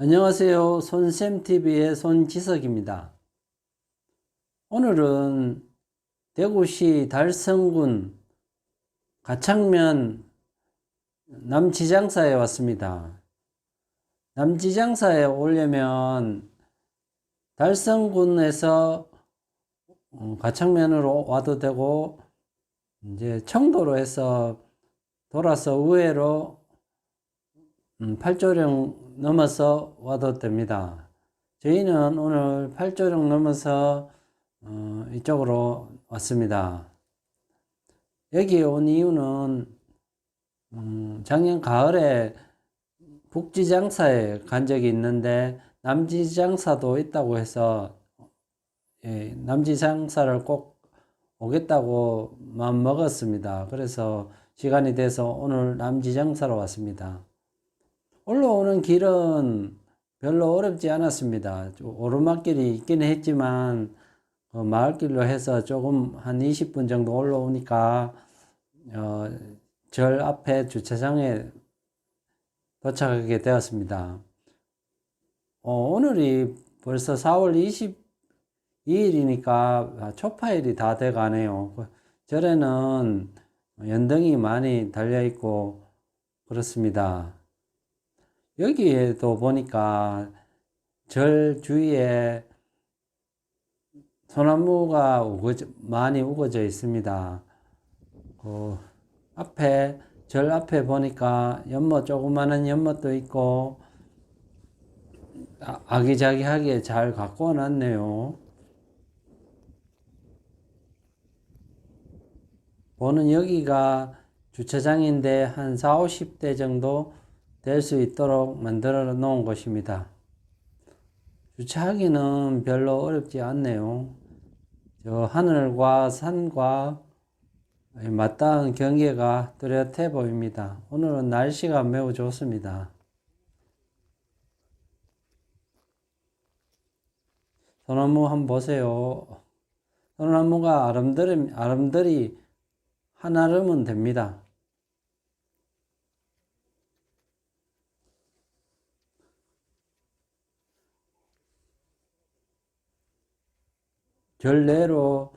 안녕하세요. 손쌤TV의 손지석입니다. 오늘은 대구시 달성군 가창면 남지장사에 왔습니다. 남지장사에 오려면 달성군에서 어, 가창면으로 와도 되고 이제 청도로 해서 돌아서 우회로 음, 팔조령 넘어서 와도 됩니다. 저희는 오늘 팔조령 넘어서 어, 이쪽으로 왔습니다. 여기 온 이유는 음, 작년 가을에 북지장사에 간 적이 있는데 남지장사도 있다고 해서 예, 남지장사를 꼭 오겠다고 마음 먹었습니다. 그래서 시간이 돼서 오늘 남지장사로 왔습니다. 올라오는 길은 별로 어렵지 않았습니다. 오르막길이 있긴 했지만 어, 마을길로 해서 조금 한 20분 정도 올라오니까 어, 절 앞에 주차장에 도착하게 되었습니다. 어, 오늘이 벌써 4월 22일이니까 초파일이 다 돼 가네요. 절에는 연등이 많이 달려 있고 그렇습니다. 여기에도 보니까 절 주위에 소나무가 우거져, 많이 우거져 있습니다. 그 앞에 절 앞에 보니까 연못 조그마한 연못도 있고 아- 아기자기하게 잘 갖고 놨네요. 보는 여기가 주차장인데 한 4, 50대 정도 될 수 있도록 만들어 놓은 곳입니다. 주차하기는 별로 어렵지 않네요. 저 하늘과 산과 맞닿은 경계가 뚜렷해 보입니다. 오늘은 날씨가 매우 좋습니다. 소나무 한번 보세요. 소나무가 아름드리, 아름드리 한아름은 됩니다. 절 내로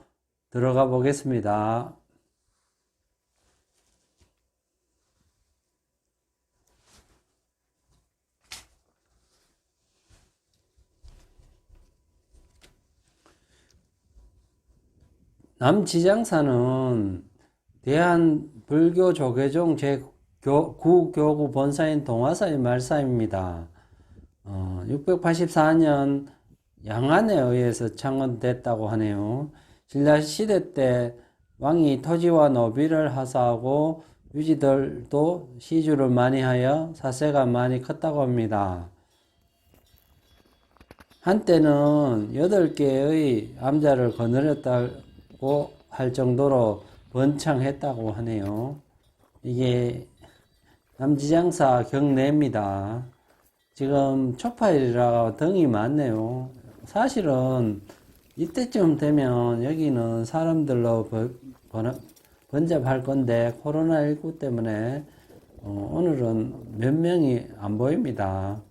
들어가 보겠습니다. 남지장사는 대한불교조계종 제9교구 본사인 동화사의 말사입니다. 어, 684년 양안에 의해서 창건됐다고 하네요. 신라 시대 때 왕이 토지와 노비를 하사하고 유지들도 시주를 많이 하여 사세가 많이 컸다고 합니다. 한때는 여덟 개의 암자를 거느렸다고 할 정도로 번창했다고 하네요. 이게 남지장사 경내입니다. 지금 초파일이라 등이 많네요. 사실은 이때쯤 되면 여기는 사람들로 번- 번- 번잡할 건데 코로나19 때문에 어, 오늘은 몇 명이 안 보입니다.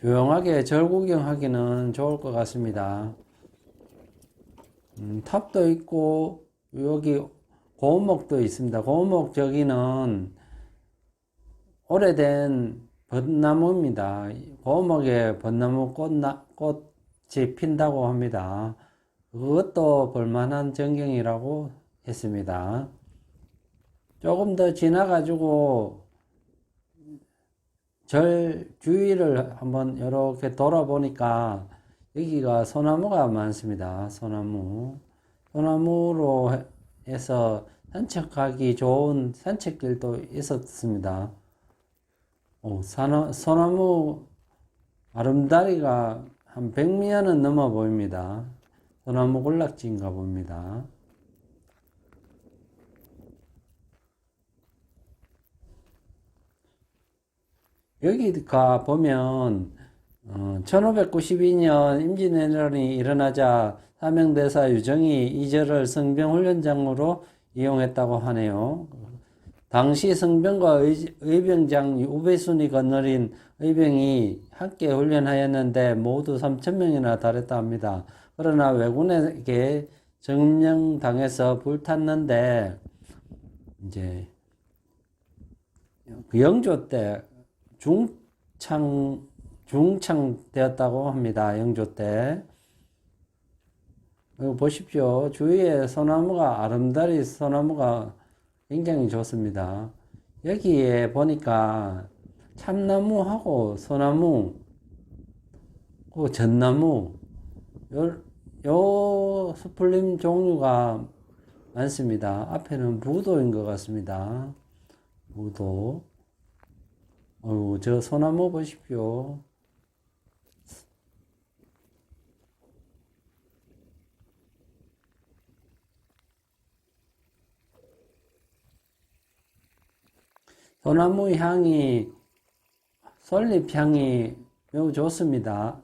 조용하게 절 구경하기는 좋을 것 같습니다. 음, 탑도 있고 여기 고목도 있습니다. 고목 저기는 오래된 벚나무입니다. 고목에 벚나무 꽃나, 꽃이 핀다고 합니다. 그것도 볼만한 전경이라고 했습니다. 조금 더 지나가지고 절 주위를 한번 이렇게 돌아보니까 여기가 소나무가 많습니다. 소나무. 소나무로 해서 산책하기 좋은 산책길도 있었습니다. 오, 사나, 소나무 아름다리가 한 100미터는 넘어 보입니다. 소나무 군락지인가 봅니다. 여기가 보면 어, 1592년 임진왜란이 일어나자 사명대사 유정이 이 절을 성병훈련장으로 이용했다고 하네요. 당시 성병과 의, 의병장 우배순이 거느린 의병이 함께 훈련하였는데 모두 3천명이나 달했다 합니다. 그러나 왜군에게 점령당해서 불탔는데 이제 그 영조 때 중창 중창 되었다고 합니다. 영조 때. 보십시오. 주위에 소나무가 아름다리 소나무가 굉장히 좋습니다. 여기에 보니까 참나무하고 소나무, 그 전나무, 요, 요 스플림 종류가 많습니다. 앞에는 부도인 것 같습니다. 부도. 어유, 저 소나무 보십시오. 소나무 향이, 솔잎 향이 매우 좋습니다.